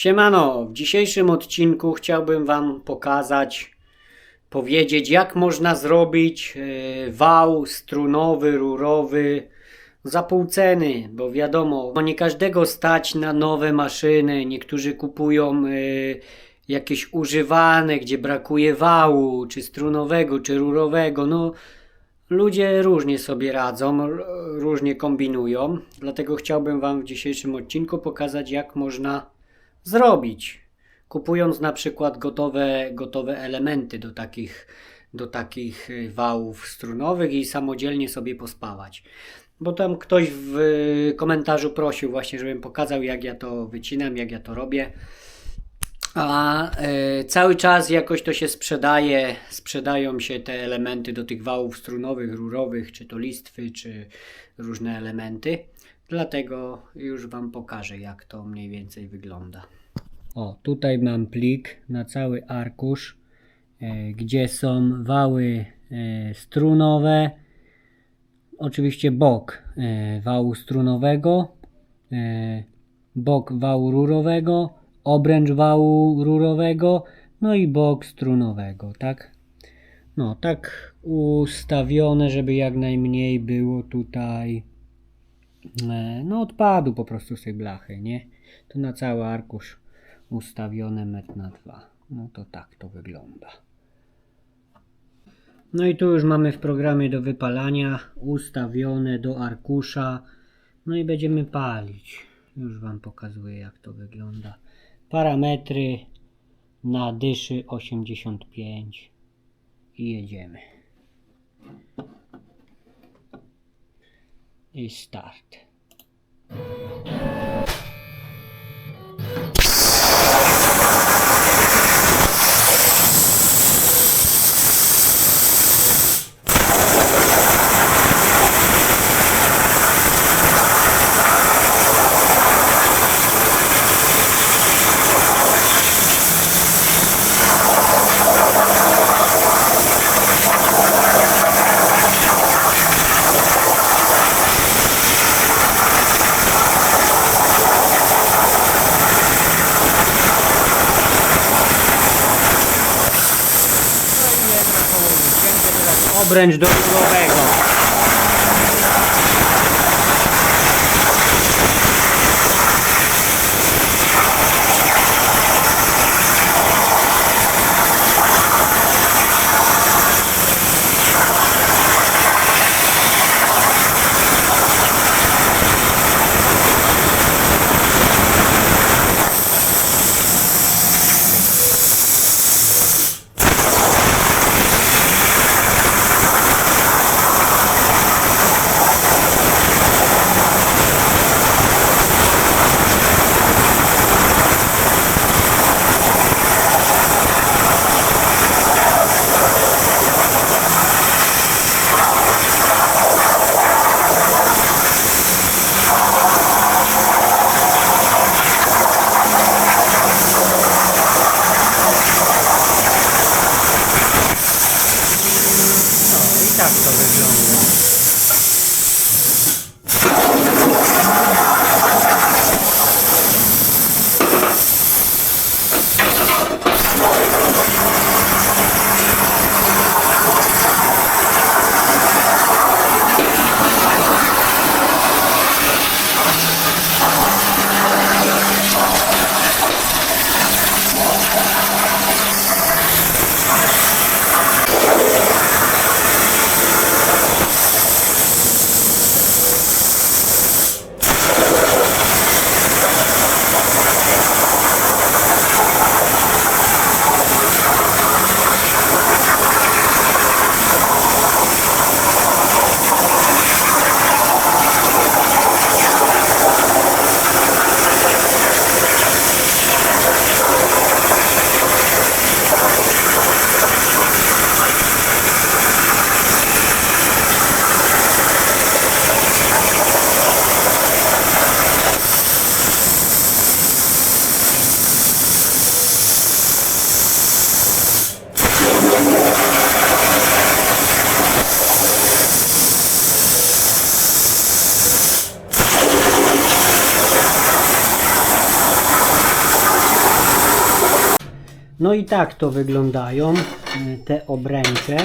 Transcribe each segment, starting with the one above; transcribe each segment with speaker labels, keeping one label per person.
Speaker 1: Siemano, w dzisiejszym odcinku chciałbym Wam pokazać, powiedzieć jak można zrobić e, wał strunowy, rurowy za pół ceny, bo wiadomo, nie każdego stać na nowe maszyny, niektórzy kupują e, jakieś używane, gdzie brakuje wału, czy strunowego, czy rurowego, no Ludzie różnie sobie radzą, różnie kombinują, dlatego chciałbym Wam w dzisiejszym odcinku pokazać, jak można zrobić, kupując na przykład gotowe, gotowe elementy do takich, do takich y, wałów strunowych i samodzielnie sobie pospawać. Bo tam ktoś w y, komentarzu prosił właśnie, żebym pokazał, jak ja to wycinam, jak ja to robię. A e, cały czas jakoś to się sprzedaje, sprzedają się te elementy do tych wałów strunowych, rurowych, czy to listwy, czy różne elementy. Dlatego już Wam pokażę, jak to mniej więcej wygląda. O, tutaj mam plik na cały arkusz, e, gdzie są wały e, strunowe, oczywiście bok e, wału strunowego, bok wału rurowego, obręcz wału rurowego, no i bok strunowego, tak? No, tak ustawione, żeby jak najmniej było tutaj no odpadu po prostu z tej blachy, nie? To na cały arkusz ustawione metr na dwa. No to tak to wygląda. No i tu już mamy w programie do wypalania ustawione do arkusza. No i będziemy palić. Już Wam pokazuję jak to wygląda. Parametry na dyszy 85 i jedziemy. I start. Obręcz do rurowego. No i tak to wyglądają e, te obręcze.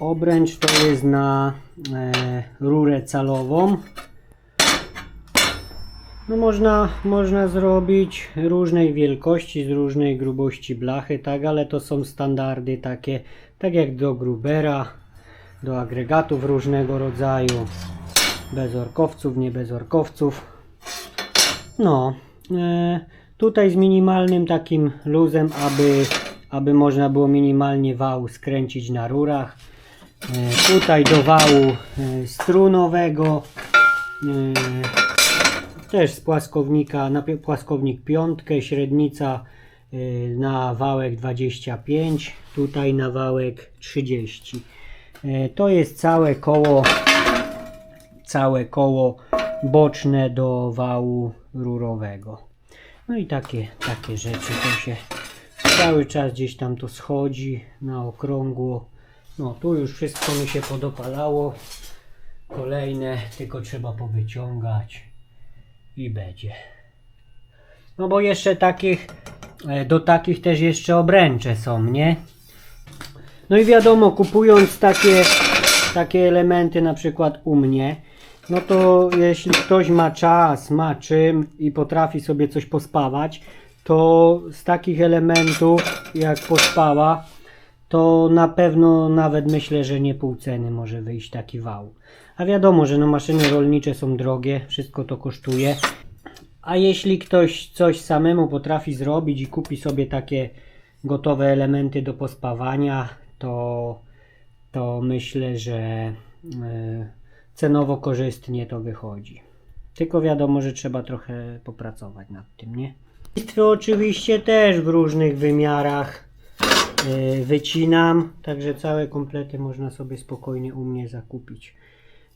Speaker 1: Obręcz to jest na e, rurę calową. No można, można zrobić różnej wielkości, z różnej grubości blachy, tak, ale to są standardy takie, tak jak do Grubera, do agregatów różnego rodzaju, bez orkowców, nie bez orkowców. No, e, tutaj z minimalnym takim luzem, aby, aby można było minimalnie wał skręcić na rurach. E, tutaj do wału e, strunowego. E, też z płaskownika, na płaskownik piątkę, średnica na wałek 25, tutaj na wałek 30. Y, To jest całe koło, całe koło boczne do wału rurowego. No i takie, takie rzeczy to się cały czas gdzieś tam to schodzi na okrągło. No tu już wszystko mi się podopalało. Kolejne tylko trzeba powyciągać i będzie. No bo jeszcze takich, e, do takich też jeszcze obręcze są, nie? No i wiadomo, kupując takie, takie elementy na przykład u mnie, no to jeśli ktoś ma czas, ma czym i potrafi sobie coś pospawać, to z takich elementów jak pospała, to na pewno nawet myślę, że nie pół ceny może wyjść taki wał. A wiadomo, że no maszyny rolnicze są drogie, wszystko to kosztuje. A jeśli ktoś coś samemu potrafi zrobić i kupi sobie takie gotowe elementy do pospawania, to, to myślę, że e, cenowo korzystnie to wychodzi. Tylko wiadomo, że trzeba trochę popracować nad tym, nie? Listwy oczywiście też w różnych wymiarach e, wycinam, także całe komplety można sobie spokojnie u mnie zakupić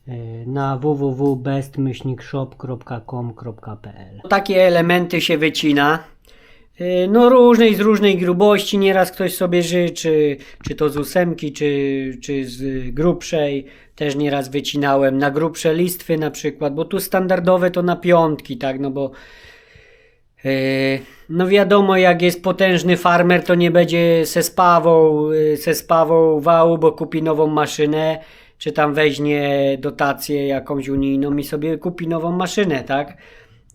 Speaker 1: e, na www.best-shop.com.pl Takie elementy się wycina. E, No różnej, z różnej grubości, nieraz ktoś sobie życzy, czy to z ósemki, czy, czy z grubszej, też nieraz wycinałem, na grubsze listwy na przykład, bo tu standardowe to na piątki, tak, no bo e, no wiadomo, jak jest potężny farmer, to nie będzie se spawał, e, se spawał wału, bo kupi nową maszynę, czy tam weźmie dotację jakąś unijną i sobie kupi nową maszynę, tak?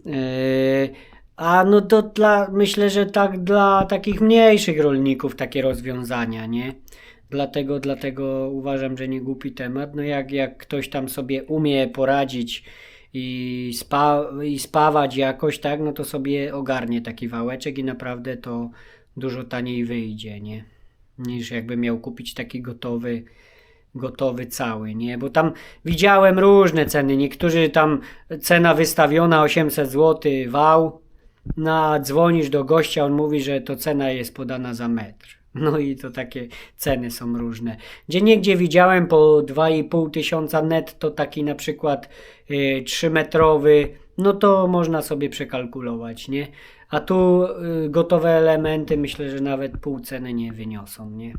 Speaker 1: Yy, A no to dla, myślę, że tak dla takich mniejszych rolników takie rozwiązania, nie? Dlatego, dlatego uważam, że nie głupi temat. No jak, jak ktoś tam sobie umie poradzić i, spa, i spawać jakoś, tak, no to sobie ogarnie taki wałeczek i naprawdę to dużo taniej wyjdzie, nie? Niż jakby miał kupić taki gotowy, gotowy cały, nie? Bo tam widziałem różne ceny. Niektórzy tam cena wystawiona 800 zł, wał. No, dzwonisz do gościa, on mówi, że to cena jest podana za metr. No i to takie ceny są różne. Gdzie niegdzie widziałem po 2,5 tysiąca netto taki na przykład y, 3 metrowy, no to można sobie przekalkulować, nie? A tu y, gotowe elementy myślę, że nawet pół ceny nie wyniosą, nie?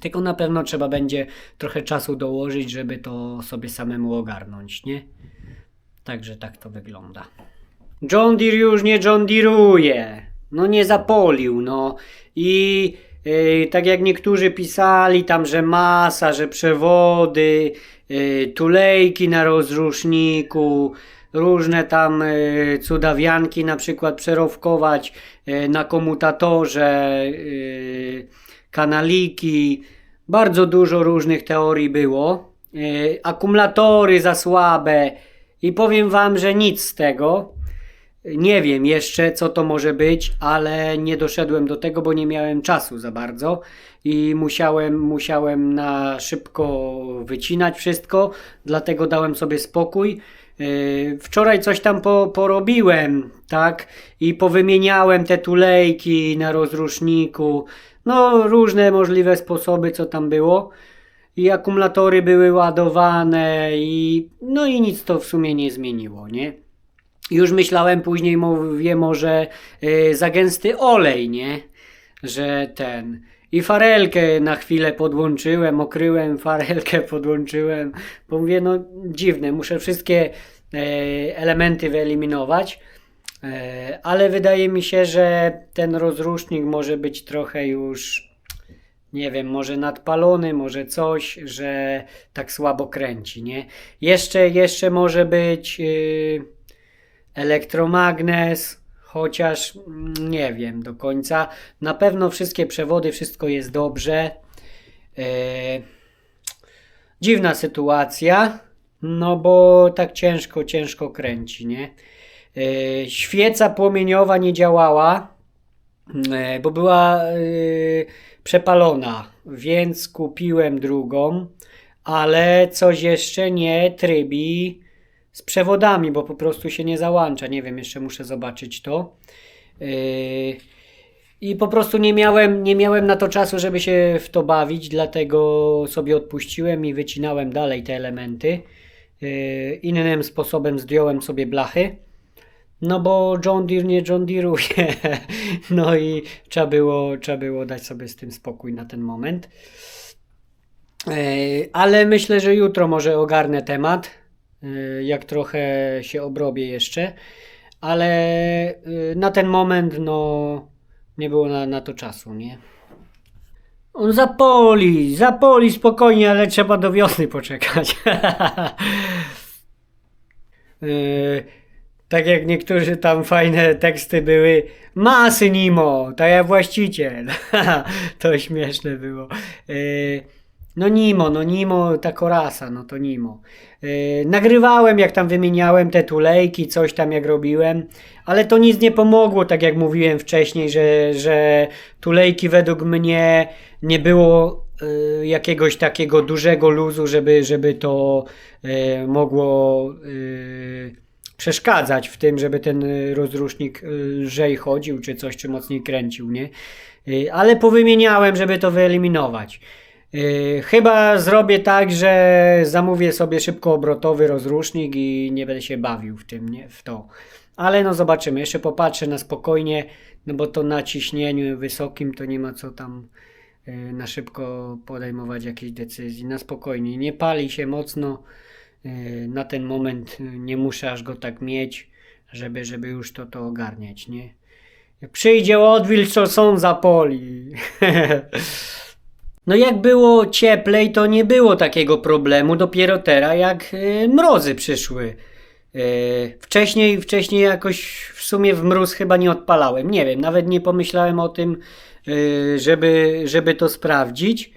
Speaker 1: Tylko na pewno trzeba będzie trochę czasu dołożyć, żeby to sobie samemu ogarnąć, nie? Także tak to wygląda. John Deere już nie John Deere'uje. No nie zapolił, no. I yy, tak jak niektórzy pisali tam, że masa, że przewody, yy, tulejki na rozruszniku, różne tam yy, cudawianki na przykład przerowkować na komutatorze, kanaliki. Bardzo dużo różnych teorii było. Akumulatory za słabe i powiem wam, że nic z tego. Nie wiem jeszcze, co to może być, ale nie doszedłem do tego, bo nie miałem czasu za bardzo i musiałem, musiałem na szybko wycinać wszystko, dlatego dałem sobie spokój. Yy, Wczoraj coś tam po, porobiłem, tak? I powymieniałem te tulejki na rozruszniku. No, różne możliwe sposoby, co tam było. I akumulatory były ładowane, i no i nic to w sumie nie zmieniło, nie? Już myślałem później, mówię, może y, za gęsty olej, nie? Że ten. I farelkę na chwilę podłączyłem, okryłem farelkę, podłączyłem. Bo mówię, no dziwne, muszę wszystkie e, elementy wyeliminować. E, ale wydaje mi się, że ten rozrusznik może być trochę już, nie wiem, może nadpalony, może coś, że tak słabo kręci, nie? Jeszcze, jeszcze może być yy, elektromagnes, chociaż mm, nie wiem do końca. Na pewno wszystkie przewody, wszystko jest dobrze. E, dziwna sytuacja, no bo tak ciężko, ciężko kręci, nie? E, Świeca płomieniowa nie działała, e, bo była przepalona, więc kupiłem drugą, ale coś jeszcze nie trybi z przewodami, bo po prostu się nie załącza. Nie wiem, jeszcze muszę zobaczyć to. E, I po prostu nie miałem, nie miałem na to czasu, żeby się w to bawić, dlatego sobie odpuściłem i wycinałem dalej te elementy. E, Innym sposobem zdjąłem sobie blachy. No bo John Deere nie John Deere'uje. No i trzeba było, trzeba było dać sobie z tym spokój na ten moment. E, Ale myślę, że jutro może ogarnę temat. E, Jak trochę się obrobię jeszcze. Ale e, na ten moment no nie było na, na to czasu, nie? On zapoli, zapoli spokojnie, ale trzeba do wiosny poczekać. Yy, tak jak niektórzy tam fajne teksty były. Masy Nimo, tak jak właściciel. to śmieszne było. Yy, no Nimo, no Nimo, ta korasa, no to Nimo. Yy, nagrywałem, jak tam wymieniałem te tulejki, coś tam jak robiłem, ale to nic nie pomogło, tak jak mówiłem wcześniej, że, że tulejki według mnie nie było y, jakiegoś takiego dużego luzu, żeby, żeby to y, mogło y, przeszkadzać w tym, żeby ten rozrusznik lżej chodził, czy coś, czy mocniej kręcił, nie? Ale powymieniałem, żeby to wyeliminować. Y, Chyba zrobię tak, że zamówię sobie szybkoobrotowy rozrusznik i nie będę się bawił w tym, nie? W to. Ale no zobaczymy, jeszcze popatrzę na spokojnie, no bo to na ciśnieniu wysokim to nie ma co tam y, na szybko podejmować jakiejś decyzji. Na spokojnie, nie pali się mocno. y, Na ten moment nie muszę aż go tak mieć, żeby, żeby już to, to ogarniać, nie? Przyjdzie odwilż, to są zapoli. No jak było cieplej, to nie było takiego problemu. Dopiero teraz, jak y, mrozy przyszły. Y, wcześniej, wcześniej jakoś w sumie w mróz chyba nie odpalałem. Nie wiem, nawet nie pomyślałem o tym, y, żeby, żeby to sprawdzić.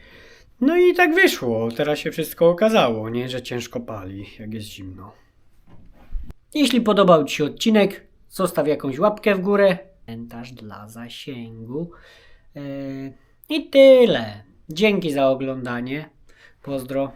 Speaker 1: No i tak wyszło. Teraz się wszystko okazało, nie? Że ciężko pali, jak jest zimno. Jeśli podobał Ci się odcinek, zostaw jakąś łapkę w górę. Komentarz dla zasięgu. Yy, I tyle. Dzięki za oglądanie. Pozdro.